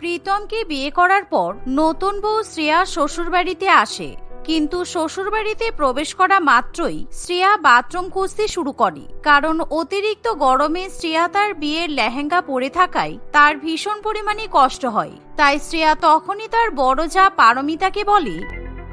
প্রীতমকে বিয়ে করার পর নতুন বউ শ্রেয়া শ্বশুরবাড়িতে আসে। কিন্তু শ্বশুরবাড়িতে প্রবেশ করা মাত্রই শ্রেয়া বাথরুম খুঁজতে শুরু করে। কারণ অতিরিক্ত গরমে শ্রেয়া তার বিয়ের লেহেঙ্গা পরে থাকায় তার ভীষণ পরিমাণে কষ্ট হয়। তাই শ্রেয়া তখনই তার বড় যা পারমিতাকে বলে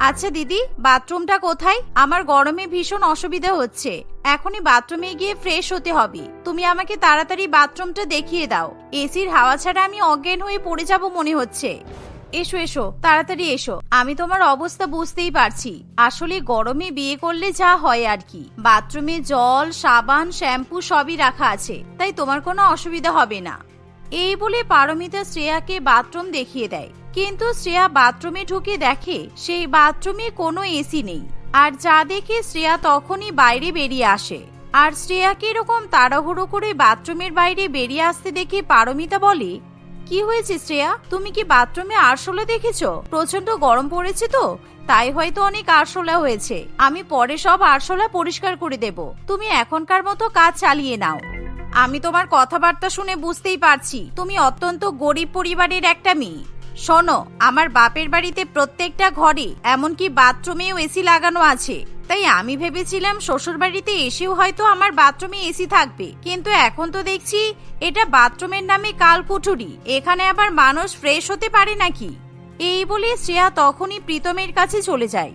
আচ্ছা দিদি, বাথরুমটা কোথায়? আমার গরমে ভীষণ অসুবিধা হচ্ছে। এখনই বাথরুমে গিয়ে ফ্রেশ হতে হবে। তুমি আমাকে তাড়াতাড়ি বাথরুমটা দেখিয়ে দাও। এসির হাওয়া ছাড়া আমি অজ্ঞান হয়ে পড়ে যাব মনে হচ্ছে। এসো এসো, তাড়াতাড়ি এসো। আমি তোমার অবস্থা বুঝতেই পারছি। আসলে গরমে বিয়ে করলে যা হয় আর কি। বাথরুমে জল, সাবান, শ্যাম্পু সবই রাখা আছে। তাই তোমার কোনো অসুবিধা হবে না। এই বলে পারমিতা শ্রেয়াকে বাথরুম দেখিয়ে দেয়। কিন্তু শ্রেয়া বাথরুমে ঢুকে দেখে সেই বাথরুমে কোনো এসি নেই। আর যা দেখে শ্রেয়া তখনই বাইরে বেরিয়ে আসে। আর শ্রেয়াকে এরকম তাড়াহুড়ো করে বাথরুমের বাইরে বেরিয়ে আসতে দেখে পারমিতা বলে, কি হয়েছে শ্রেয়া? তুমি কি বাথরুমে আরশোলা দেখেছ? প্রচণ্ড গরম পড়েছে তো। তাই হয়তো অনেক আরশোলা হয়েছে। আমি পরে সব আরশোলা পরিষ্কার করে দেব। তুমি এখনকার মতো কাজ চালিয়ে নাও। আমি তোমার কথাবার্তা শুনে বুঝতেই পারছি, তুমি অত্যন্ত গরিব পরিবারের একটা মেয়ে। শোনো, আমার বাপের বাড়িতে প্রত্যেকটা ঘরে এমনকি বাথরুমেও এসি লাগানো আছে। তাই আমি ভেবেছিলাম শ্বশুর বাড়িতে এসেও হয়তো আমার বাথরুমে এসি থাকবে। কিন্তু এখন তো দেখছি এটা বাথরুমের নামে কালকুঠুরি। এখানে আবার মানুষ ফ্রেশ হতে পারে নাকি? এই বলে শ্রেয়া তখনই প্রীতমের কাছে চলে যায়।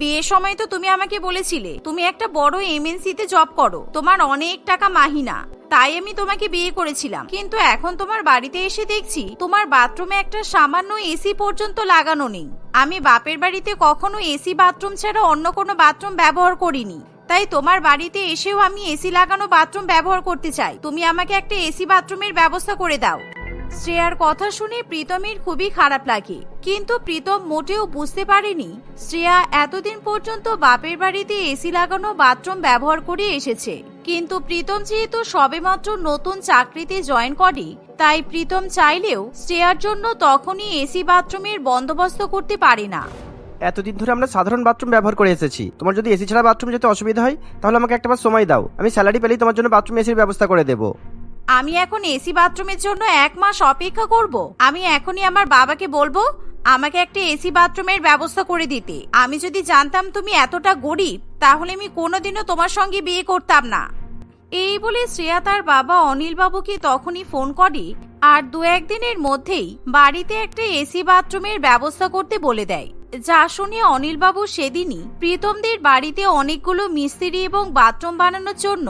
বিয়ের সময় তো তুমি আমাকে বলেছিলে, তুমি একটা বড় এমএনসিতে জব করো, তোমার অনেক টাকা মাহিনা, তাই আমি তোমাকে বিয়ে করেছিলাম। কিন্তু এখন তোমার বাড়িতে এসে দেখছি, তোমার বাথরুমে একটা সামান্য এসি পর্যন্ত লাগানো নেই। আমি বাপের বাড়িতে কখনো এসি বাথরুম ছাড়া অন্য কোনো বাথরুম ব্যবহার করিনি। তাই তোমার বাড়িতে এসেও আমি এসি লাগানো বাথরুম ব্যবহার করতে চাই। তুমি আমাকে একটা এসি বাথরুমের ব্যবস্থা করে দাও। শ্রেয়ার কথা শুনে প্রীতমের খুবই খারাপ লাগে। কিন্তু প্রীতম মোটেও বুঝতে পারেনি শ্রেয়া এতদিন পর্যন্ত বাপের বাড়িতে এসি লাগানো বাথরুম ব্যবহার করে এসেছে। কিন্তু প্রীতম যেহেতু সবেমাত্র নতুন চাকরিতে জয়েন করে, তাই প্রীতম চাইলেও শ্রেয়ার জন্য তখনই এসি বাথরুমের বন্দোবস্ত করতে পারে না। এতদিন ধরে আমরা সাধারণ বাথরুম ব্যবহার করে এসেছি। তোমার যদি এসি ছাড়া বাথরুম যেতে অসুবিধা হয়, তাহলে আমাকে একটা সময় দাও। আমি স্যালারি পেলেই তোমার জন্য বাথরুম এসির ব্যবস্থা করে দেবো। আমি এখন এসি বাথরুমের জন্য এক মাস অপেক্ষা করব। আমি এখনই আমার বাবাকে বলব, আমাকে একটা এসি বাথরুমের ব্যবস্থা করে দিতে। আমি যদি জানতাম তুমি এতটা গরিব, তাহলে আমি কোনোদিনও তোমার সঙ্গে বিয়ে করতাম না। এই বলে শ্রেয়া তার বাবা অনিল বাবুকে তখনই ফোন করে আর দু একদিনের মধ্যেই বাড়িতে একটা এসি বাথরুমের ব্যবস্থা করতে বলে দেয়। যা শুনে অনিলবাবু সেদিনই প্রীতমদের বাড়িতে অনেকগুলো মিস্ত্রি এবং বাথরুম বানানোর জন্য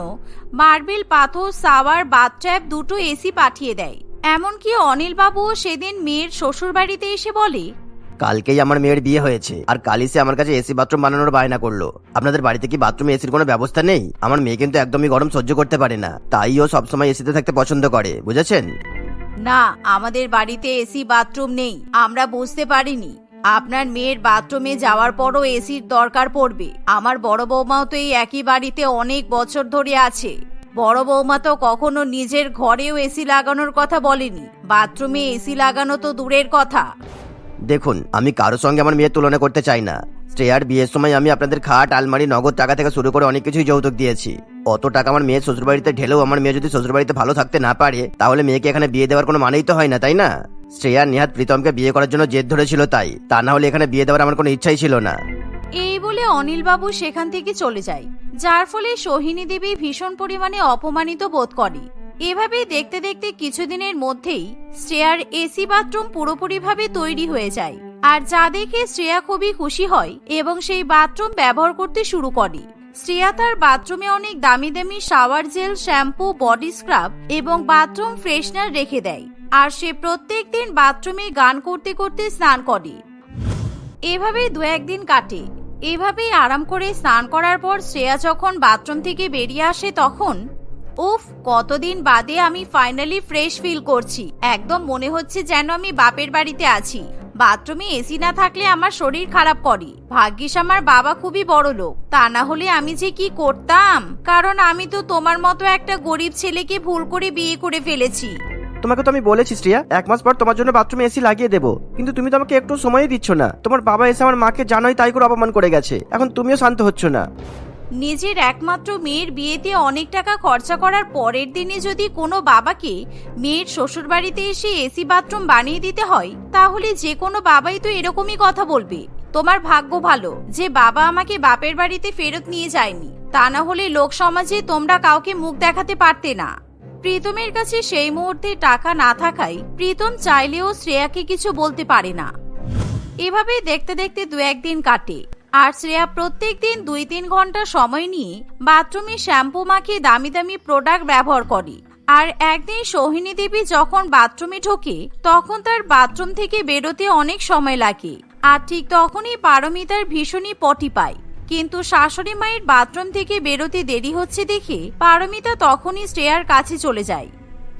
মার্বেল, পাথর, সাওয়ার বাথট্যাপ দুটো এসি পাঠিয়ে দেয়। এমনকি অনিলবাবুও সেদিন মেয়ের শ্বশুর বাড়িতে এসে বলে কালকেই আমার মেয়ের বিয়ে হয়েছে। আর কালই সে আমার কাছে এসি বাথরুম বানানোর বায়না করল। আপনাদের বাড়িতে কি বাথরুমে এসির কোনো ব্যবস্থা নেই? আমার মেয়ে কিন্তু একদমই গরম সহ্য করতে পারে না। তাই ও সবসময় এসিতে থাকতে পছন্দ করে, বুঝেছেন? না, আমাদের বাড়িতে এসি বাথরুম নেই। আমরা বুঝতে পারিনি। আপনার মেয়ের বাথরুমে যাওয়ার পরও এসির দরকার পড়বে। আমার বড় বৌমাও তো এই একই বাড়িতে অনেক বছর ধরে আছে। বড় বৌমা তো কখনো নিজের ঘরেও এসি লাগানোর কথা বলেনি। বাথরুমে এসি লাগানো তো দূরের কথা। দেখুন, আমি কারোর সঙ্গে আমার মেয়ের তুলনা করতে চাই না। শ্রেয়ার বিয়ের সময় আমি আপনাদের খাট, আলমারি, নগদ টাকা থেকে শুরু করে অনেক কিছুই যৌতুক দিয়েছি। অত টাকা আমার মেয়ের শ্বশুরবাড়িতে ঢেলেও আমার মেয়ে যদি শ্বশুরবাড়িতে ভালো থাকতে না পারে, তাহলে মেয়েকে এখানে বিয়ে দেওয়ার কোনো মানেই তো হয় না, তাই না? শ্রেয়া নিহাত প্রীতমকে বিয়ে করার জন্য জেদ ধরেছিল তাই। তা না হলে এখানে বিয়ে দেওয়ার আমার কোনো ইচ্ছাই ছিল না। এই বলে অনিলবাবু সেখান থেকে চলে যায়, যার ফলে সোহিনী দেবী ভীষণ পরিমাণে অপমানিত বোধ করে। এভাবেই দেখতে দেখতে কিছুদিনের মধ্যেই শ্রেয়ার এসি বাথরুম পুরোপুরিভাবে তৈরি হয়ে যায়। আর যা দেখে শ্রেয়া খুবই খুশি হয় এবং সেই বাথরুম ব্যবহার করতে শুরু করে। শ্রেয়া তার বাথরুমে অনেক দামি দামি shower gel, shampoo, body scrub এবং বাথরুম ফ্রেশনার রেখে দেয়। আর সে প্রত্যেক দিন বাথরুমে গান করতে করতে স্নান করে। এভাবেই দু একদিন কাটে। এভাবেই আরাম করে স্নান করার পর শ্রেয়া যখন বাথরুম থেকে বেরিয়ে আসে তখন উফ, কতদিন বাদে আমি ফাইনালি ফ্রেশ ফিল করছি। একদম মনে হচ্ছে যেন আমি বাপের বাড়িতে আছি। বাথরুমে এসি না থাকলে আমার শরীর খারাপ করে। ভাগ্যিস আমার বাবা খুবই বড় লোক। তা না হলে আমি যে কি করতাম? কারণ আমি তো তোমার মতো একটা গরিব ছেলেকে ভুল করে বিয়ে করে ফেলেছি। তোমাকে তো আমি বলেছি, শ্রিয়া, এক মাস পর তোমার জন্য বাথরুমে এসি লাগিয়ে দেবো। কিন্তু তুমি তো আমাকে একটু সময়ই দিচ্ছ না। তোমার বাবা এসে আমার মাকে জানোই তাই করে অপমান করে গেছে। এখন তুমিও শান্ত হচ্ছ না। নিজের একমাত্র মেয়ের বিয়েতে অনেক টাকা খরচা করার পরের দিনে যদি কোনো বাবাকে মেয়ের শ্বশুর বাড়িতে এসে এসি বাথরুম বানিয়ে দিতে হয়, তাহলে যে কোনো বাবাই তো এরকমই কথা বলবে। তোমার ভাগ্য ভালো, যে বাবা আমাকে বাপের বাড়িতে ফেরত নিয়ে যায়নি। তা না হলে লোক সমাজে তোমরা কাউকে মুখ দেখাতে পারতে না। প্রীতমের কাছে সেই মুহূর্তে টাকা না থাকায় প্রীতম চাইলেও শ্রেয়াকে কিছু বলতে পারে না। এভাবে দেখতে দেখতে দু একদিন কাটে। আর শ্রেয়া প্রত্যেক দিন দুই তিন ঘণ্টা সময় নিয়ে বাথরুমে শ্যাম্পু মাখিয়ে দামি দামি প্রোডাক্ট ব্যবহার করে। আর একদিন সোহিনী দেবী যখন বাথরুমে ঢোকে, তখন তার বাথরুম থেকে বেরোতে অনেক সময় লাগে। আর ঠিক তখনই পারমিতার ভীষণই পটি পায়। কিন্তু শাশুড়ি মায়ের বাথরুম থেকে বেরোতে দেরি হচ্ছে দেখে পারমিতা তখনই শ্রেয়ার কাছে চলে যায়।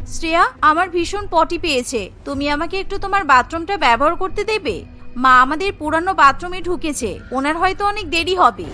শ্রেয়া, আমার ভীষণ পটি পেয়েছে। তুমি আমাকে একটু তোমার বাথরুমটা ব্যবহার করতে দেবে? মা আমাদের পুরানো বাথরুমে ঢুকেছে। ওনার হয়তো অনেক দেরি হবে।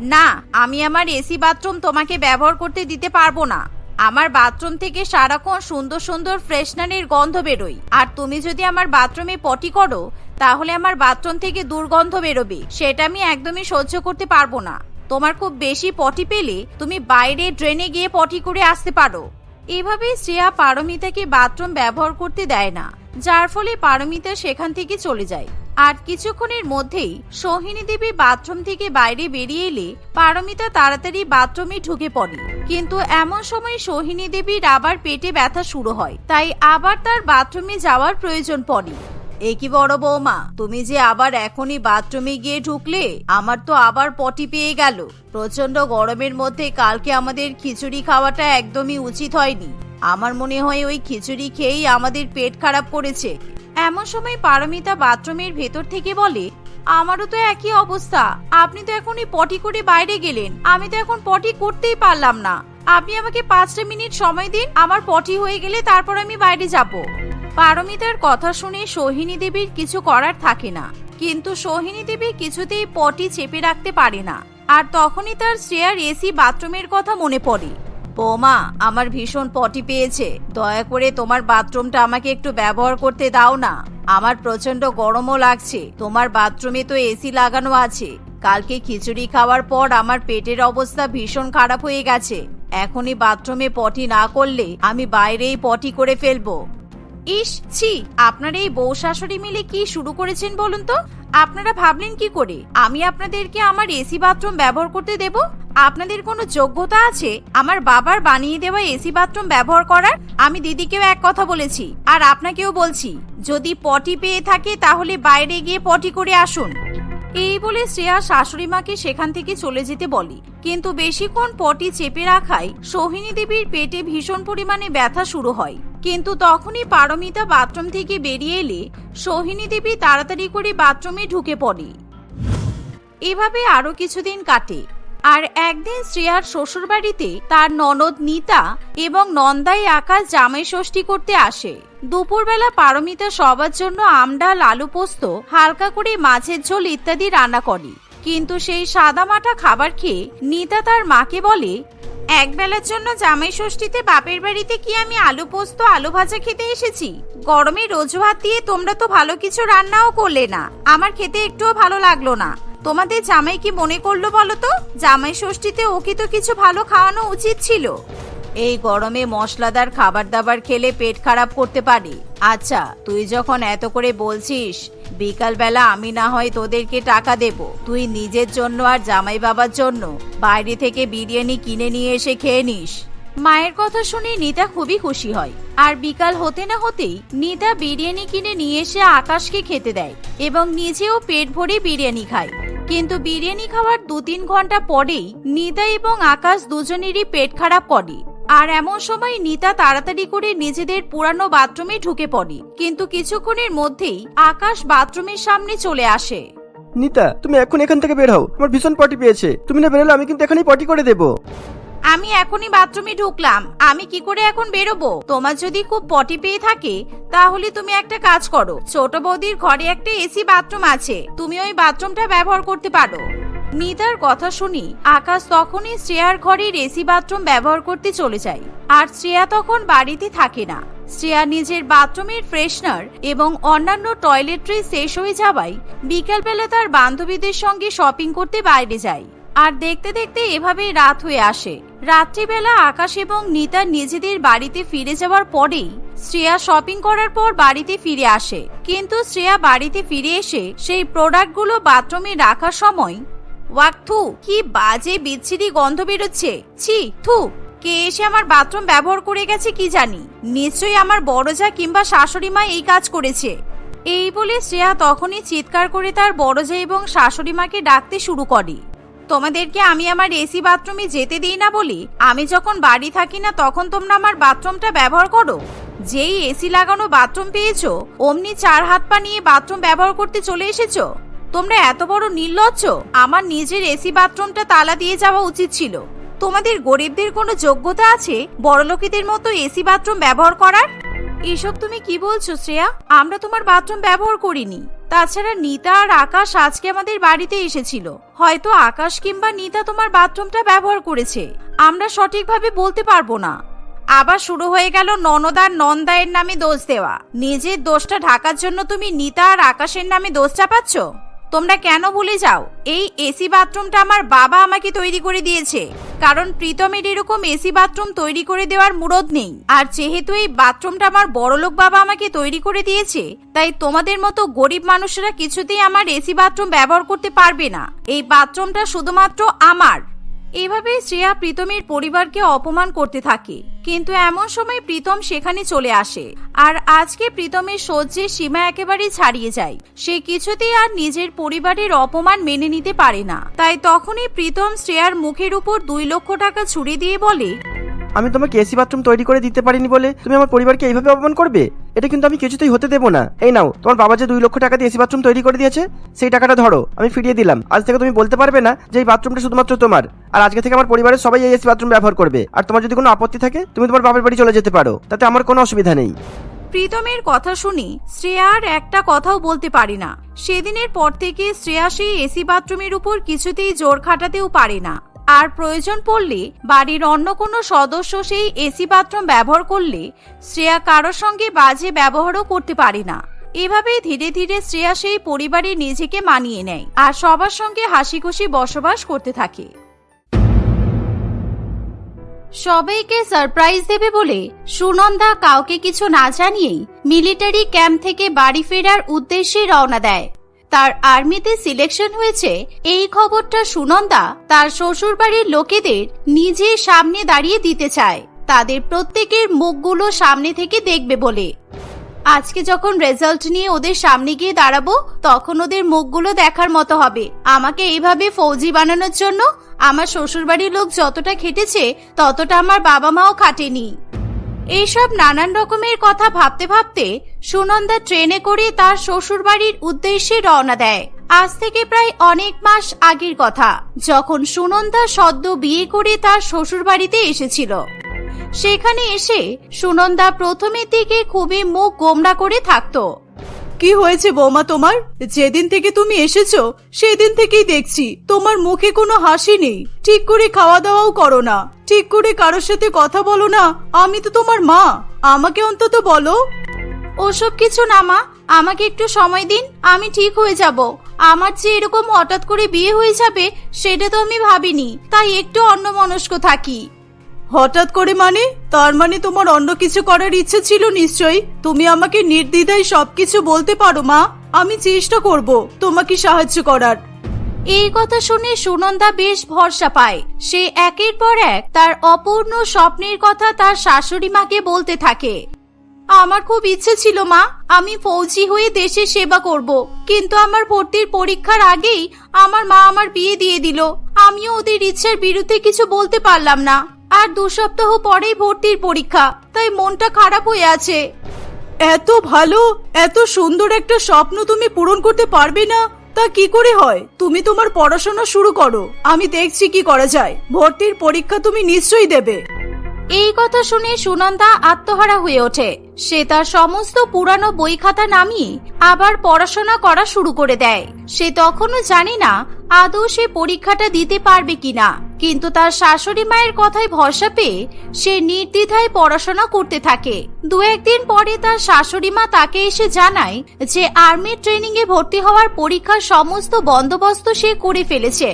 না, আমি আমার এসি বাথরুম তোমাকে ব্যবহার করতে দিতে পারব না। আমার বাথরুম থেকে সারাক্ষণ সুন্দর সুন্দর ফ্রেশনারের গন্ধ বেরোয়। আর তুমি যদি আমার বাথরুমে পটি করো, তাহলে আমার বাথরুম থেকে দুর্গন্ধ বেরোবে। সেটা আমি একদমই সহ্য করতে পারব না। তোমার খুব বেশি পটি পেলে তুমি বাইরে ড্রেনে গিয়ে পটি করে আসতে পারো। এভাবে শ্রেয়া পারমিতাকে বাথরুম ব্যবহার করতে দেয় না, যার ফলে পারমিতা সেখান থেকে চলে যায়। আর কিছুক্ষণের মধ্যেই সোহিনী দেবী বাথরুম থেকে বাইরে বেরিয়ে এলে পারমিতা তাড়াতাড়ি বাথরুমে ঢুকে পড়ে। কিন্তু এমন সময় সোহিনী দেবীর আবার পেটে ব্যথা শুরু হয়, তাই আবার তার বাথরুমে যাওয়ার প্রয়োজন পড়ে। এ কি বড় বৌমা? তুমি যে আবার এখনই বাথরুমে গিয়ে ঢুকলে, আমার তো আবার পটি পেয়ে গেল। প্রচণ্ড গরমের মধ্যে কালকে আমাদের খিচুড়ি খাওয়াটা একদমই উচিত হয়নি। আমার মনে হয় ওই খিচুড়ি খেয়েই আমাদের পেট খারাপ করেছে। এমন সময় পারমিতা বাথরুমের ভেতর থেকে বলে, আমারও তো একই অবস্থা। আপনি তো এখনই পটি করে বাইরে গেলেন। আমি তো এখন পটি করতেই পারলাম না। আপনি আমাকে পাঁচটা মিনিট সময় দিন, আমার পটি হয়ে গেলে তারপর আমি বাইরে যাব। পারমিতার কথা শুনে সোহিনী দেবীর কিছু করার থাকে না। কিন্তু সোহিনী দেবী কিছুতেই পটি চেপে রাখতে পারে না। আর তখনই তার শ্রেয়ার এসি বাথরুমের কথা মনে পড়ে। বৌমা, আমার ভীষণ পটি পেয়েছে। দয়া করে তোমার বাথরুমটা আমাকে একটু ব্যবহার করতে দাও না। আমার প্রচণ্ড গরমও লাগছে। তোমার বাথরুমে তো এসি লাগানো আছে। কালকে খিচুড়ি খাওয়ার পর আমার পেটের অবস্থা ভীষণ খারাপ হয়ে গেছে। এখনই বাথরুমে পটি না করলে আমি বাইরেই পটি করে ফেলব। ইস, ছি, আপনার এই বউ শাশুড়ি মিলে কি শুরু করেছেন বলুন তো? আপনারা ভাবলেন কি করে? আমি আপনাদেরকে আমার এসি বাথরুম ব্যবহার করতে দেব? আপনাদের কোনো যোগ্যতা আছে? আমার বাবার বানিয়ে দেওয়া এসি বাথরুম ব্যবহার করার? আমি দিদিকেও এক কথা বলেছি, আর আপনাকেও বলছি, যদি পটি পেয়ে থাকে তাহলে বাইরে গিয়ে পটি করে আসুন। এই বলে শ্রেয়া শাশুড়ি মাকে সেখান থেকে চলে যেতে বলে। কিন্তু বেশিক্ষণ পটি চেপে রাখায় সোহিনী দেবীর পেটে ভীষণ পরিমাণে ব্যথা শুরু হয়। কিন্তু তখনই পারমিতা বাথরুম থেকে বেরিয়ে এলে সোহিনী দেবী তাড়াতাড়ি করে বাথরুমে ঢুকে পড়ে। এভাবে আরও কিছুদিন কাটে। আর একদিন শ্রেয়ার শ্বশুর বাড়িতে তার ননদ নিতা এবং নন্দাই আকাশ জামাই ষষ্ঠী করতে আসে। দুপুরবেলা পারমিতা সবার জন্য আমডাল আলু পোস্ত, হালকা করে মাছের ঝোল ইত্যাদি রান্না করে। কিন্তু সেই সাদা মাটা খাবার খেয়ে নিতা তার মাকে বলে, একবেলার জন্য জামাই ষষ্ঠীতে বাপের বাড়িতে কি আমি আলু পোস্ত, আলু ভাজা খেতে এসেছি? গরমে রোজ ভাত দিয়ে তোমরা তো ভালো কিছু রান্নাও করলে না। আমার খেতে একটুও ভালো লাগল না। তোমাদের জামাই কি মনে করল বলো তো? জামাই ষষ্ঠীতে ওকে তো কিছু ভালো খাওয়ানো উচিত ছিল। এই গরমে মশলাদার খাবার দাবার খেলে পেট খারাপ করতে পারি। আচ্ছা তুই যখন এত করে বলছিস, বিকালবেলা আমি না হয় তোদেরকে টাকা দেব। তুই নিজের জন্য আর জামাই বাবার জন্য বাইরে থেকে বিরিয়ানি কিনে নিয়ে এসে খেয়ে নিস। মায়ের কথা শুনে নিতা খুবই খুশি হয়। আর বিকাল হতে না হতেই নিতা বিরিয়ানি কিনে নিয়ে এসে আকাশকে খেতে দেয় এবং নিজেও পেট ভরে বিরিয়ানি খায়। কিন্তু বিরিয়ানি খাওয়ার দু তিন ঘণ্টা পরেই নিতা এবং আকাশ দুজনেরই পেট খারাপ করে। আর এমন সময় নিতা তাড়াতাড়ি করে নিজেদের পুরানো বাথরুমে ঢুকে পড়ে। কিন্তু কিছুক্ষণের মধ্যেই আকাশ বাথরুমের সামনে চলে আসে। নিতা, তুমি এখন এখান থেকে বের হও। আমার ভীষণ পটি পেয়েছে। তুমি না বেরোলে আমি কিন্তু এখানেই পটি করে দেবো। আমি এখনই বাথরুমে ঢুকলাম। আমি কি করে এখন বেরোবো? তোমার যদি খুব পটি পেয়ে থাকে, তাহলে তুমি একটা কাজ করো। ছোট বৌদির ঘরে একটা এসি বাথরুম আছে। তুমি ওই বাথরুমটা ব্যবহার করতে পারো। নিতার কথা শুনি, আকাশ তখনই শ্রেয়ার ঘরের এসি বাথরুম ব্যবহার করতে চলে যায়। আর শ্রেয়া তখন বাড়িতে থাকে না। শ্রেয়া নিজের বাথরুমের ফ্রেশনার এবং অন্যান্য টয়লেট্রি শেষ হয়ে যাওয়ায় বিকালবেলা তার বান্ধবীদের সঙ্গে শপিং করতে বাইরে যায়। আর দেখতে দেখতে এভাবেই রাত হয়ে আসে। রাত্রিবেলা আকাশ এবং নিতা নিজেদের বাড়িতে ফিরে যাওয়ার পরেই শ্রেয়া শপিং করার পর বাড়িতে ফিরে আসে। কিন্তু শ্রেয়া বাড়িতে ফিরে এসে সেই প্রোডাক্টগুলো বাথরুমে রাখার সময়, ওয়াক, থু, কি বাজে, বিচ্ছিরি গন্ধ বেরোচ্ছে। ছি, থু, কে এসে আমার বাথরুম ব্যবহার করে গেছে কি জানি। নিশ্চয়ই আমার বড় যা কিংবা শাশুড়ি মা এই কাজ করেছে। এই বলে শ্রেয়া তখনই চিৎকার করে তার বড় যা এবং শাশুড়ি মাকে ডাকতে শুরু করে। তোমাদেরকে আমি আমার এসি বাথরুমে যেতে দিই না বলি? আমি যখন বাড়ি থাকি না, তখন তোমরা আমার বাথরুমটা ব্যবহার করো? যেই এসি লাগানো বাথরুম পেয়েছ, অমনি চার হাত পা নিয়ে বাথরুম ব্যবহার করতে চলে এসেছ? তোমরা এত বড় নির্লজ্জ! আমার নিজের এসি বাথরুমটা তালা দিয়ে যাওয়া উচিত ছিল। তোমাদের গরিবদের কোনো যোগ্যতা আছে? বড়লোকেদের মতো এসি বাথরুম ব্যবহার করার? এসব তুমি কি বলছো, শ্রেয়া? আমরা তোমার বাথরুম ব্যবহার করিনি। তাছাড়া নিতা আর আকাশ আজকে আমাদের বাড়িতে এসেছিল। হয়তো আকাশ কিংবা নিতা তোমার বাথরুমটা ব্যবহার করেছে। আমরা সঠিকভাবে বলতে পারব না। আবার শুরু হয়ে গেল ননদার নন্দায়ের নামে দোষ দেওয়া। নিজের দোষটা ঢাকার জন্য তুমি নিতা আর আকাশের নামে দোষ চাপাচ্ছ তোমরা কেন ভুলে যাও? এই এসি বাথরুমটা আমার বাবা আমাকে তৈরি করে দিয়েছে। কারণ প্রীতমের এরকম এসি বাথরুম তৈরি করে দেওয়ার মুরদ নেই। আর যেহেতু এই বাথরুমটা আমার বড়লোক বাবা আমাকে তৈরি করে দিয়েছে, তাই তোমাদের মতো গরিব মানুষেরা কিছুতেই আমার এসি বাথরুম ব্যবহার করতে পারবে না। এই বাথরুমটা শুধুমাত্র আমার। এভাবে শ্রেয়া প্রীতমের পরিবারকে অপমান করতে থাকে। কিন্তু এমন সময় প্রীতম সেখানে চলে আসে। আর আজকে প্রীতমের সহ্যের সীমা একেবারে ছাড়িয়ে যায়। সে কিছুতেই আর নিজের পরিবারের অপমান মেনে নিতে পারে না। তাই তখনই প্রীতম শ্রেয়ার মুখের উপর দুই লক্ষ টাকা ছুড়ে দিয়ে বলে আমি তোমাকে এসি বাথরুম তৈরি করে দিতে পারিনি বলে তুমি আমার পরিবারকে এইভাবে অপমান করবে? এটা কিন্তু আমি কিছুতেই হতে দেবো না। এই নাও, তোমার বাবা যে দুই লক্ষ টাকা দিয়ে এসি বাথরুম তৈরি করে দিয়েছে, সেই টাকাটা ধরো, আমি ফিরিয়ে দিলাম। আজ থেকে তুমি বলতে পারবে না যে এই বাথরুমটা শুধুমাত্র তোমার। আর আজকে থেকে আমার পরিবারের সবাই এই এসি বাথরুম ব্যবহার করবে। আর তোমার যদি কোনো আপত্তি থাকে, তুমি তোমার বাবার বাড়ি চলে যেতে পারো। তাতে আমার কোনো অসুবিধা নেই। প্রীতমের কথা শুনি শ্রেয়া আর একটা কথাও বলতে পারি না। সেদিনের পর থেকে শ্রেয়া সেই এসি বাথরুমের উপর কিছুতেই জোর খাটাতেও পারে না। আর প্রয়োজন পড়লে বাড়ির অন্য কোনো সদস্য সেই এসি বাথরুম ব্যবহার করলে শ্রেয়া কারোর সঙ্গে বাজে ব্যবহারও করতে পারে না। এভাবেই ধীরে ধীরে শ্রেয়া সেই পরিবারে নিজেকে মানিয়ে নেয় আর সবার সঙ্গে হাসি খুশি বসবাস করতে থাকে। সবাইকে সারপ্রাইজ দেবে বলে সুনন্দা কাউকে কিছু না জানিয়েই মিলিটারি ক্যাম্প থেকে বাড়ি ফেরার উদ্দেশ্যে রওনা দেয়। তার আর্মিতে সিলেকশন হয়েছে, এই খবরটা সুনন্দা তার শ্বশুরবাড়ির লোকেদের নিজের সামনে দাঁড়িয়ে দিতে চায়। তাদের প্রত্যেকের মুখগুলো সামনে থেকে দেখবে বলে। আজকে যখন রেজাল্ট নিয়ে ওদের সামনে গিয়ে দাঁড়াবো, তখন ওদের মুখগুলো দেখার মতো হবে। আমাকে এইভাবে ফৌজি বানানোর জন্য আমার শ্বশুরবাড়ির লোক যতটা খেটেছে, ততটা আমার বাবা মাও খাটেনি। এইসব নানান রকমের কথা ভাবতে ভাবতে সুনন্দা ট্রেনে করে তার শ্বশুরবাড়ির উদ্দেশ্যে রওনা দেয়। আজ থেকে প্রায় অনেক মাস আগের কথা, যখন সুনন্দা সদ্য বিয়ে করে তার শ্বশুরবাড়িতে এসেছিল। সেখানে এসে সুনন্দা প্রথমের দিকে খুবই মুখ গোমড়া করে থাকতো। কি হয়েছে বৌমা তোমার? যেদিন থেকে তুমি এসেছ, সেদিন থেকেই দেখছি, তোমার মুখে কোনো হাসি নেই। ঠিক করে খাওয়া দাওয়াও করো না। ঠিক করে কারোর সাথে কথা বলো না। আমি তো তোমার মা। আমাকে অন্তত বলো। ওসব কিছু না মা। আমাকে একটু সময় দিন আমি ঠিক হয়ে যাব। আমার যে এরকম হঠাৎ করে বিয়ে হয়ে যাবে সেটা তো আমি ভাবিনি। তাই একটু অন্যমনস্ক থাকি। হঠাৎ করে মানে? তার মানে তোমার অন্য কিছু করার ইচ্ছে ছিল নিশ্চয়ই? তুমি আমাকে নির্দ্বিধায় সবকিছু বলতে পারো মা। আমি চেষ্টা করব তোমাকে সাহায্য করার। এই কথা শুনে সুনন্দা বেশ ভরসা পায়। সে একের পর এক তার অপূর্ণ স্বপ্নের কথা তার শাশুড়ি মাকে বলতে থাকে। আমার খুব ইচ্ছে ছিল, মা। আমি ফৌজি হয়ে দেশের সেবা করব। কিন্তু আমার ভর্তির পরীক্ষার আগেই আমার মা আমার বিয়ে দিয়ে দিল। আমিও ওদের ইচ্ছার বিরুদ্ধে কিছু বলতে পারলাম না। আর দু সপ্তাহ পরেই ভর্তির পরীক্ষা, তাই মনটা খারাপ হয়ে আছে। এত ভালো, এত সুন্দর একটা স্বপ্ন তুমি পূরণ করতে পারবে না, তা কি করে হয়? তুমি তোমার পড়াশোনা শুরু করো। আমি দেখছি কি করা যায়। ভর্তির পরীক্ষা তুমি নিশ্চয়ই দেবে। এই কথা শুনে সুনন্দা আত্মহারা হয়ে ওঠে। সে তার সমস্ত পুরানো বই খাতা নামিয়ে আবার পড়াশোনা করা শুরু করে দেয়। সে তখনও জানে না আদৌ সে পরীক্ষাটা দিতে পারবে কিনা। কিন্তু তার শাশুড়ি মায়ের কথায় ভরসা পেয়ে সে নির্দ্বিধায় পড়াশোনা করতে থাকে। দু একদিন পরে তার শাশুড়ি মা তাকে এসে জানায় যে, আর্মির ট্রেনিং এ ভর্তি হওয়ার পরীক্ষার সমস্ত বন্দোবস্ত সে করে ফেলেছে।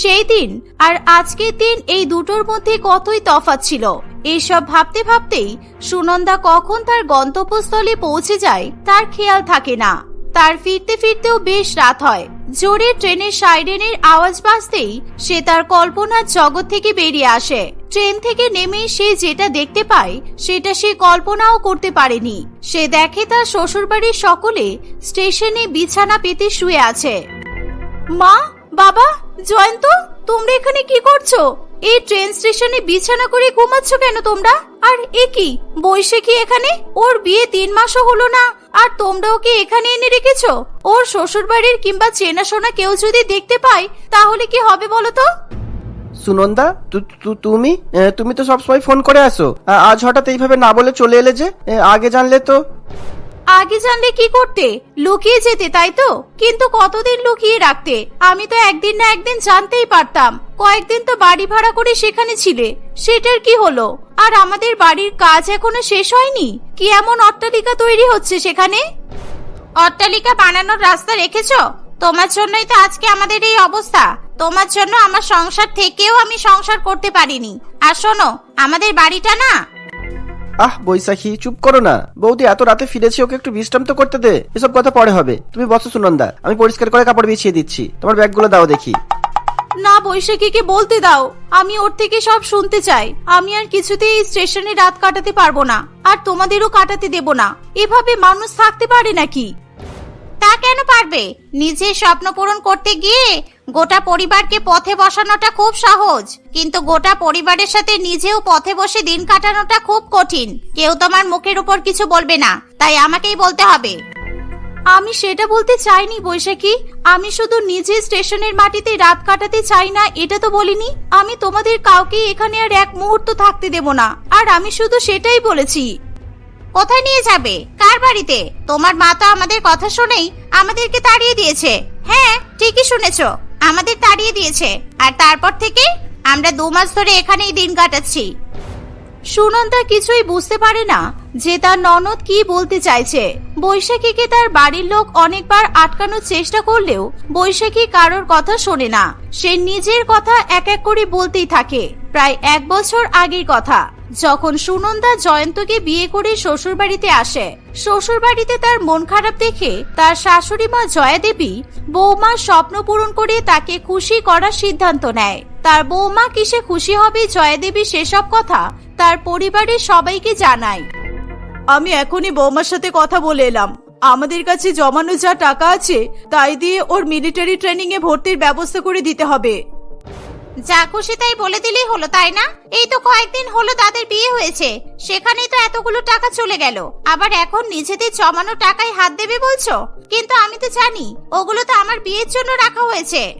সেই দিন আর আজকের দিন এই দুটোর মধ্যে কতই তফাৎ ছিল? এইসব ভাবতে ভাবতেই সুনন্দা কখন তার গন্তব্যস্থলে পৌঁছে যায় তার খেয়াল থাকে না। তার ফিরতে ফিরতেও বেশ রাত হয়। জোরে ট্রেনের সাইরেনের আওয়াজ বাজতেই সে তার কল্পনার জগৎ থেকে বেরিয়ে আসে। ট্রেন থেকে নেমে সে যেটা দেখতে পায়, সেটা সে কল্পনাও করতে পারেনি। সে দেখে তার শ্বশুরবাড়ির সকলে স্টেশনে বিছানা পেতে শুয়ে আছে। মা বাবা, জয়ন্ত, তোমরা এখানে কি করছ? এই ট্রেন স্টেশনে বিছানা করে ঘুমাচ্ছ কেন তোমরা? আর এ কি, বৈশাখী এখানে? ওর বিয়ে তিন মাসও হলো না, আর তোমরা ওকে এখানে এনে রেখেছো? ওর শ্বশুর বাড়ির কিংবা চেনাশোনা কেউ যদি দেখতে পায়, তাহলে কি হবে বলো তো? সুনন্দা, তু- তুমি? তুমি তো সবসময় ফোন করে আসো আজ হঠাৎ এইভাবে না বলে চলে এলে যে? আগে জানলে তো। আগে জানলে কি করতে? লুকিয়ে যেতে, তাই তো? কিন্তু কতদিন লুকিয়ে রাখতে? আমি তো একদিন না একদিন জানতেই পারতাম। কয়েকদিন তো বাড়ি ভাড়া করে সেখানে ছিলে। সেটার কি হলো? আর আমাদের বাড়ির কাজ এখনও শেষ হয়নি? কি এমন অট্টালিকা তৈরি হচ্ছে সেখানে? অট্টালিকা বানানোর রাস্তা রেখেছো? তোমার জন্যই তো আজকে আমাদের এই অবস্থা। তোমার জন্য আমার সংসার থেকেও আমি সংসার করতে পারিনি। আর শোনো, আমাদের বাড়িটা না আহ, বৈশাখী, চুপ করো না। বৌদি, এত রাতে ফিরেছি, ওকে একটু বিশ্রাম তো করতে দে। এসব কথা পরে হবে। তুমি বসো, সুনন্দা। আমি পরিষ্কার করে কাপড় বিছিয়ে দিচ্ছি। তোমার ব্যাগগুলো দাও দেখি। না, বৈশাখীকে বলতে দাও। আমি ওর থেকে সব শুনতে চাই। আমি আর কিছুতেই এই স্টেশনে রাত কাটাতে পারব না। আর তোমাদেরও কাটাতে দেব না। এভাবে মানুষ থাকতে পারে নাকি? তা কেন পারবে? নিজের স্বপ্ন পূরণ করতে গিয়ে গোটা পরিবারকে পথে বসানোটা খুব সহজ। কিন্তু গোটা পরিবারের সাথে নিজেও পথে বসে দিন কাটানোটা খুব কঠিন। কেউ তোমার মুখের উপর কিছু বলবে না। তাই আমাকেই বলতে হবে। আমি সেটা বলতে চাইনি, বৈশাখী। আমি শুধু নিজে স্টেশনের মাটিতে রাত কাটাতে চাই না, এটা তো বলিনি। আমি তোমাদের কাউকে এখানে আর এক মুহূর্ত থাকতে দেব না। আর আমি শুধু সেটাই বলেছি। কোথায় নিয়ে যাবে? কার বাড়িতে? তোমার মা তো আমাদের কথা শুনেই আমাদেরকে তাড়িয়ে দিয়েছে। হ্যাঁ ঠিকই শুনেছো। আমাদের তাড়িয়ে দিয়েছে। আর তারপর থেকে আমরা দু মাস ধরে এখানেই দিন কাটাচ্ছি। সুনন্দা কিছুই বুঝতে পারে না যে তার ননদ কি বলতে চাইছে। বৈশাখীকে তার বাড়ির লোক অনেকবার আটকানোর চেষ্টা করলেও বৈশাখী কারোর কথা শোনে না। সে নিজের কথা এক এক করে বলতেই থাকে। প্রায় এক বছর আগের কথা। যখন সুনন্দা জয়ন্তকে বিয়ে করে শ্বশুরবাড়িতে আসে, শ্বশুরবাড়িতে তার মন খারাপ দেখে তার শাশুড়ি মা জয়া দেবী বৌমার স্বপ্ন পূরণ করে তাকে খুশি করার সিদ্ধান্ত নেয়। তার বৌমা কিসে খুশি হবে জয়াদেবী সেসব কথা তার পরিবারের সবাইকে জানায়। আমি এখনই বৌমার সাথে কথা বলে এলাম। আমাদের কাছে জমানো যা টাকা আছে, তাই দিয়ে ওর মিলিটারি ট্রেনিং এ ভর্তির ব্যবস্থা করে দিতে হবে। যা খুশি তাই বলে দিলেই হলো, তাই না? এই তো কয়েকদিন হলো তাদের বিয়ে হয়েছে। সেখানেই তো এতগুলো টাকা চলে গেল। আবার এখন নিজেদের জমানো টাকায় হাত দেবে বলছো? কিন্তু আমি তো জানি, ওগুলো তো আমার বিয়ের জন্য রাখা হয়েছে।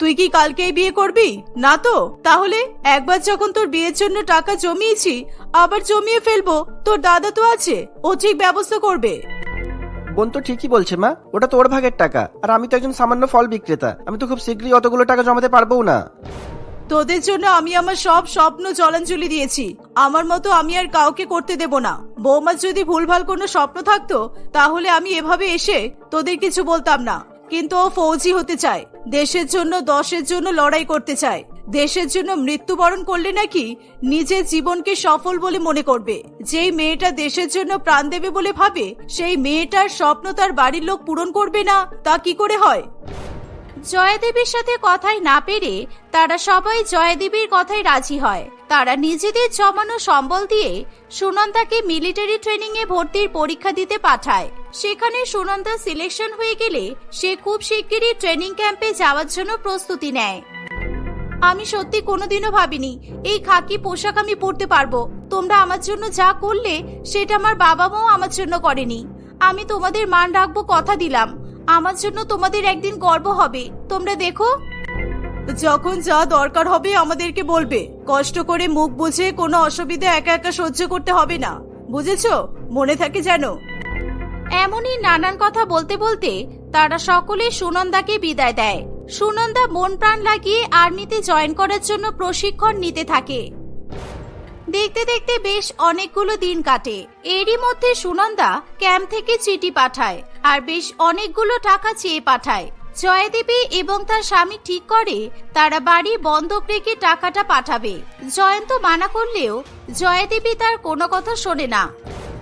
তুই কি কালকেই বিয়ে করবি? না তো, তাহলে একবার যখন তোর বিয়ের জন্য টাকা জমিয়েছি, আবার জমিয়ে ফেলব, তোর দাদা তো আছে, ও ঠিক ব্যবস্থা করবে। বোন তো ঠিকই বলছে, মা। ওটা তোর ভাগের টাকা। আর আমি তো একজন সামান্য ফল বিক্রেতা। আমি তো খুব শীঘ্রই অতগুলো টাকা জমাতে পারব না। তোদের জন্য আমি আমার সব স্বপ্ন জলাঞ্জলি দিয়েছি। আমার মতো আমি আর কাউকে করতে দেব না। বৌমার যদি ভুলভাল কোনো স্বপ্ন থাকতো, তাহলে আমি এভাবে এসে তোদের কিছু বলতাম না। কিন্তু ও ফৌজি হতে চায়। দেশের জন্য, দশের জন্য লড়াই করতে চায়। দেশের জন্য মৃত্যুবরণ করলে নাকি নিজের জীবনকে সফল বলে মনে করবে। যেই মেয়েটা দেশের জন্য প্রাণ দেবে বলে ভাবে, সেই মেয়েটার স্বপ্ন তার বাড়ির লোক পূরণ করবে না, তা কি করে হয়? জয়াদেবীর সাথে কথাই না পেরে তারা সবাই জয়াদেবীর কথায় রাজি হয়। তারা নিজেদের জমানো সম্বল দিয়ে সুনন্দাকে মিলিটারি ট্রেনিং এ ভর্তির পরীক্ষা দিতে পাঠায়। সেখানে সুনন্দা সিলেকশন হয়ে গেলে সে খুব শিগগিরই ট্রেনিং ক্যাম্পে যাওয়ার জন্য প্রস্তুতি নেয়। আমি সত্যি কোনোদিনও ভাবিনি, এই খাকি পোশাক আমি পরতে পারব। তোমরা আমার জন্য যা করলে, সেটা আমার বাবা মাও আমার জন্য করেনি। আমি তোমাদের মান রাখব কথা দিলাম। আমার জন্য তোমাদের একদিন গর্ব হবে। তোমরা দেখো। যখন যা দরকার হবে আমাদেরকে বলবে। কষ্ট করে মুখ বুঝে কোনো অসুবিধা একা একা সহ্য করতে হবে না। বুঝেছ? মনে থাকে যেন। এমনই নানান কথা বলতে বলতে তারা সকলে সুনন্দাকে বিদায় দেয়। সুনন্দা মন প্রাণ লাগিয়ে আর্মিতে জয়েন করার জন্য প্রশিক্ষণ নিতে থাকে। দেখতে দেখতে বেশ অনেকগুলো দিন কাটে। এরই মধ্যে সুনন্দা ক্যাম্প থেকে চিঠি পাঠায় আর বেশ অনেকগুলো টাকা চেয়ে পাঠায়। জয়দেবী এবং তার স্বামী ঠিক করে তারা বাড়ি বন্ধক রেখে টাকাটা পাঠাবে। জয়ন্ত মানা করলেও জয়দেবী তার কোনো কথা শোনে না।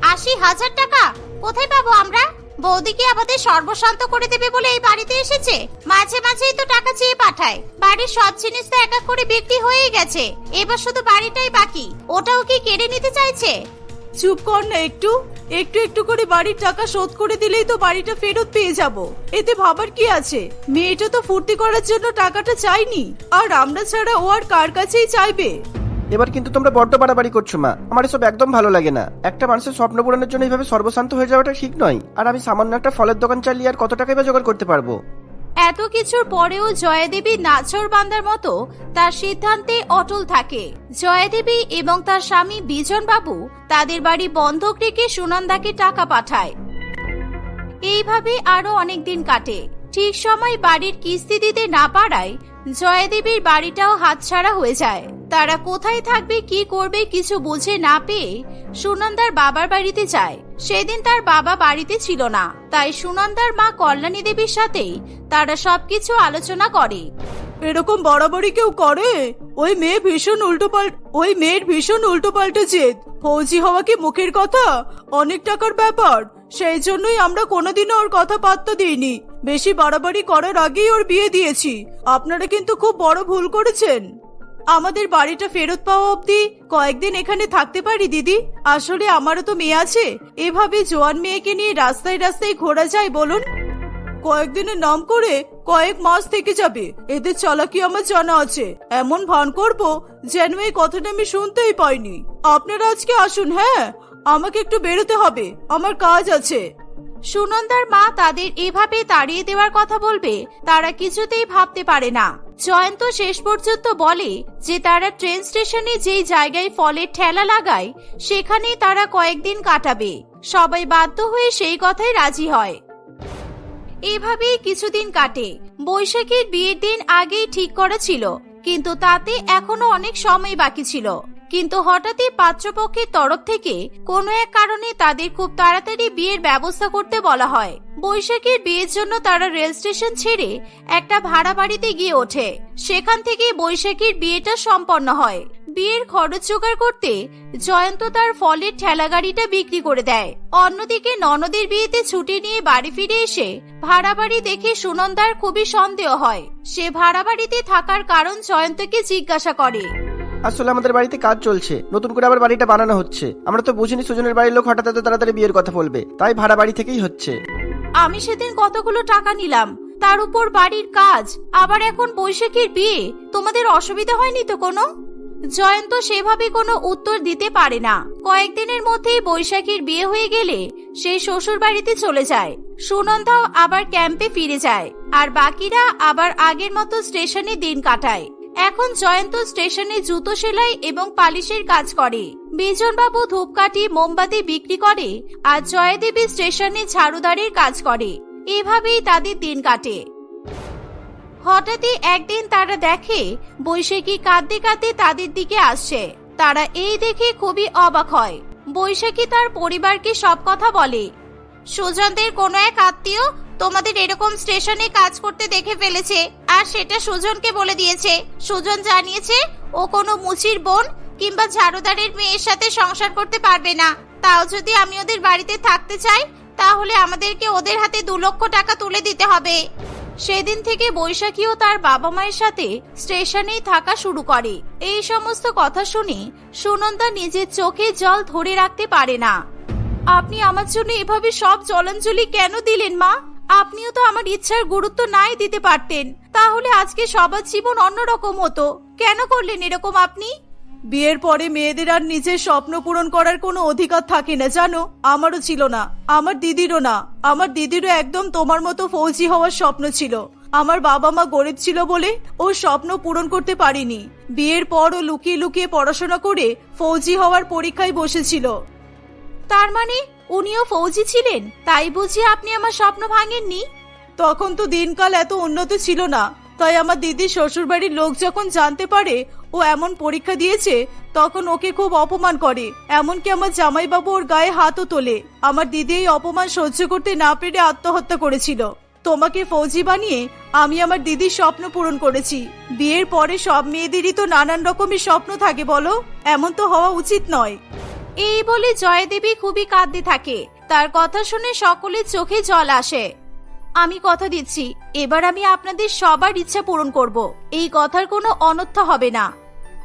আশি হাজার টাকা? কোথায় পাবো আমরা? বৌদি কি আমাদের সর্বশান্ত করে দেবে বলে এই বাড়িতে এসেছে। মাঝে মাঝেই তো টাকা চেয়ে পাঠায়। বাড়ির সব জিনিস তো এক এক করে বিক্রি হয়েই গেছে। এবার শুধু বাড়িটাই বাকি। ওটাও কি কেড়ে নিতে চাইছে? চুপ কর না একটু। একটু একটু করে বাড়ির টাকা শোধ করে দিলেই তো বাড়িটা ফেরত পেয়ে যাব। এতে ভাবার কি আছে? মেয়েটা তো ফুর্তি করার জন্য টাকাটা চাইনি। আর আমরা ছাড়া ও আর কার কাছেই চাইবে? এবার কিন্তু তোমরা বড্ড বাড়াবাড়ি করছ, মা। আমার এসব একদম ভালো লাগে না। একটা মানুষের স্বপ্ন পূরণের জন্য এইভাবে সর্বশান্ত হয়ে যাওয়াটা ঠিক নয়। আর আমি সামান্য একটা ফলের দোকান চালিয়ে আর কত টাকাই বা জোগাড় করতে পারব? এত কিছুর পরেও জয়দেবী নাচর বান্দার মতো তার সিদ্ধান্তে অটল থাকে। জয়াদেবী এবং তার স্বামী বিজন বাবু তাদের বাড়ি বন্ধক রেখে সুনন্দাকে টাকা পাঠায়। এইভাবে আরও অনেক দিন কাটে। ঠিক সময় বাড়ির কিস্তি দিতে না পারায় জয়াদেবীর বাড়িটাও হাতছাড়া হয়ে যায়। তারা কোথায় থাকবে, কি করবে কিছু বুঝে না পেয়ে সুনন্দার বাবার বাড়িতে যায়। সেদিন তার বাবা বাড়িতে ছিল না, তাই সুনন্দার মা কল্যাণী দেবীর সাথেই তারা সবকিছু আলোচনা করে। এরকম বরাবরই কেউ করে? ওই মেয়ে ভীষণ উল্টো পাল্ট ওই মেয়ের ভীষণ উল্টো পাল্টা জেদ। ফৌজি হওয়া কি মুখের কথা? অনেক টাকার ব্যাপার। সেই জন্যই আমরা কোনোদিনও ওর কথা পাত্তা দিইনি। বেশি বাড়াবাড়ি করার আগেই ওর বিয়ে দিয়েছি। আপনারা কিন্তু খুব বড় ভুল করেছেন। আমাদের বাড়িটা ফেরত পাওয়া অবধি কয়েকদিন এখানে থাকতে পারি, দিদি। আসলে আমারও তো মেয়ে আছে। এভাবে জোয়ান মেয়েকে নিয়ে রাস্তায় রাস্তায় ঘোরা যায় বলুন? কয়েকদিনের নাম করে কয়েক মাস থেকে যাবে। এদের চালাকি আমার জানা আছে। এমন ভান করব যেন এই কথাটা আমি শুনতেই পাইনি। আপনারা আজকে আসুন হ্যাঁ? আমাকে একটু বেরোতে হবে। আমার কাজ আছে। সুনন্দার মা তাদের এভাবে তাড়িয়ে দেওয়ার কথা বলবে, তারা কিছুতেই ভাবতে পারে না। জয়ন্ত শেষ পর্যন্ত বলে যে তারা ট্রেন স্টেশনে যেই জায়গায় ফলের ঠেলা লাগায়, সেখানেই তারা কয়েকদিন কাটাবে। সবাই বাধ্য হয়ে সেই কথায় রাজি হয়। এভাবেই কিছুদিন কাটে। বৈশাখীর বিয়ের দিন আগেই ঠিক করা ছিল, কিন্তু তাতে এখনও অনেক সময় বাকি ছিল। কিন্তু হঠাৎই পাত্রপক্ষের তরফ থেকে কোনো এক কারণে তাদের খুব তাড়াতাড়ি বিয়ের ব্যবস্থা করতে বলা হয়। বৈশাখীর বিয়ের জন্য তারা রেল স্টেশন ছেড়ে একটা ভাড়া বাড়িতে গিয়ে ওঠে। সেখান থেকে বৈশাখীর বিয়েটা সম্পন্ন হয়। বিয়ের খরচ জোগাড় করতে জয়ন্ত তার ফলের ঠেলা গাড়িটা বিক্রি করে দেয়। অন্যদিকে ননদের বিয়েতে ছুটি নিয়ে বাড়ি ফিরে এসে ভাড়া বাড়ি দেখে সুনন্দার খুবই সন্দেহ হয়। সে ভাড়া বাড়িতে থাকার কারণ জয়ন্তকে জিজ্ঞাসা করে। আসলে আমাদের বাড়িতে কাজ চলছে। নতুন করে আবার বাড়িটা বানানো হচ্ছে। আমরা তো বুঝিনি সুজনের বাড়ির লোক হঠাৎ এত তাড়াতাড়ি বিয়ের কথা বলবে। তাই ভাড়া বাড়ি থেকেই হচ্ছে। আমি সেদিন কতগুলো টাকা নিলাম। তার উপর বাড়ির কাজ, আবার এখন বৈশাখীর বিয়ে। তোমাদের অসুবিধা হয়নি তো কোনো? জয়ন্ত সেভাবে কোনো উত্তর দিতে পারে না। কয়েকদিনের মধ্যেই বৈশাখীর বিয়ে হয়ে গেলে সে শ্বশুর বাড়িতে চলে যায়। সুনন্দাও আবার ক্যাম্পে ফিরে যায়। আর বাকিরা আবার আগের মতো স্টেশনে দিন কাটায়। এখন জয়ন্ত স্টেশনে জুতো সেলাই এবং পালিশের কাজ করে। বিজনবাবু ধূপকাঠি, মোমবাতি বিক্রি করে আর জয়দেবী স্টেশনে ঝাড়ুদারির কাজ করে। এভাবেই তাদের দিন কাটে। হঠাৎই একদিন তারা দেখে, বৈশাখী কাঁদতে কাঁদতে তাদের দিকে আসছে। তারা এই দেখে খুবই অবাক হয়। বৈশাখী তার পরিবারকে সব কথা বলে। সুজনদের কোনো এক আত্মীয় তোমাদের এরকম স্টেশনে কাজ করতে দেখে ফেলেছে, আর সেটা সুজনকে বলে দিয়েছে। সুজন জানিয়েছে, ও কোনো মুচির বোন কিংবা ঝাড়ুদারের মেয়ের সাথে সংসার করতে পারবে না। তাও যদি আমি ওদের বাড়িতে থাকতে চাই, তাহলে আমাদেরকে ওদের হাতে দু লক্ষ টাকা তুলে দিতে হবে। সেদিন থেকে বৈশাখীও তার বাবা মায়ের সাথে স্টেশনেই থাকা শুরু করে। এই সমস্ত কথা শুনে সুনন্দা নিজের চোখে জল ধরে রাখতে পারে না। আপনি আমার জন্য এভাবে সব জলাঞ্জলি কেন দিলেন মা? আপনিও তো আমার ইচ্ছার গুরুত্ব নাই দিতে পারতেন। তাহলে আজকে সবার জীবন অন্যরকম হতো। কেন করলেন এরকম আপনি? বিয়ের পরে মেয়েদের আর নিজের স্বপ্ন পূরণ করার কোনো অধিকার থাকে না জানো? আমারও ছিল না। আমার দিদিরও না। আমার দিদিরও একদম তোমার মতো ফৌজি হওয়ার স্বপ্ন ছিল। আমার বাবা মা গরিব ছিল বলে ওর স্বপ্ন পূরণ করতে পারিনি। বিয়ের পর ও লুকিয়ে লুকিয়ে পড়াশোনা করে ফৌজি হওয়ার পরীক্ষায় বসেছিল। তার মানে উনিও ফৌজি ছিলেন, তাই বুঝি আপনি আমার স্বপ্ন ভাঙেননি? তখন তো দিনকাল এত উন্নত ছিল না, তাই আমার দিদির শ্বশুরবাড়ির লোক যখন জানতে পারে ও এমন পরীক্ষা দিয়েছে, তখন ওকে খুব অপমান করে, এমনকি আমার জামাইবাবু ওর গায়ে হাতও তোলে। আমার দিদি এই অপমান সহ্য করতে না পেরে আত্মহত্যা করেছিল। তোমাকে ফৌজি বানিয়ে আমি আমার দিদির স্বপ্ন পূরণ করেছি। বিয়ের পরে সব মেয়েদেরই তো নানান রকমের স্বপ্ন থাকে বলো, এমন তো হওয়া উচিত নয়। এই বলে জয়দেবী খুবই কাঁদতে থাকে। তার কথা শুনে সকলের চোখে জল আসে। আমি কথা দিচ্ছি, এবার আমি আপনাদের সবার ইচ্ছা পূরণ করব। এই কথার কোনো অনর্থ হবে না।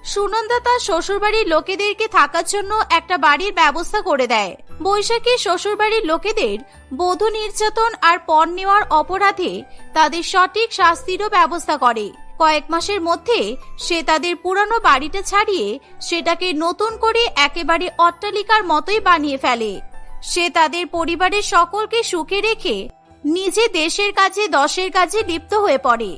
সুনন্দা তার শ্বশুরবাড়ির লোকেদেরকে থাকার জন্য একটা বাড়ির ব্যবস্থা করে দেয়। বৈশাখী শ্বশুরবাড়ির লোকেদের বধূ নির্যাতন আর পণ নেওয়ার অপরাধে তাদের সঠিক শাস্তিরও ব্যবস্থা করে। কয়েক মাসের মধ্যে সে তাদের পুরানো বাড়িটা ছাড়িয়ে সেটাকে নতুন করে একেবারে অট্টালিকার মতোই বানিয়ে ফেলে। সে তাদের পরিবারের সকলকে সুখে রেখে নিজে দেশের কাজে, দশের কাজে লিপ্ত হয়ে পড়ে।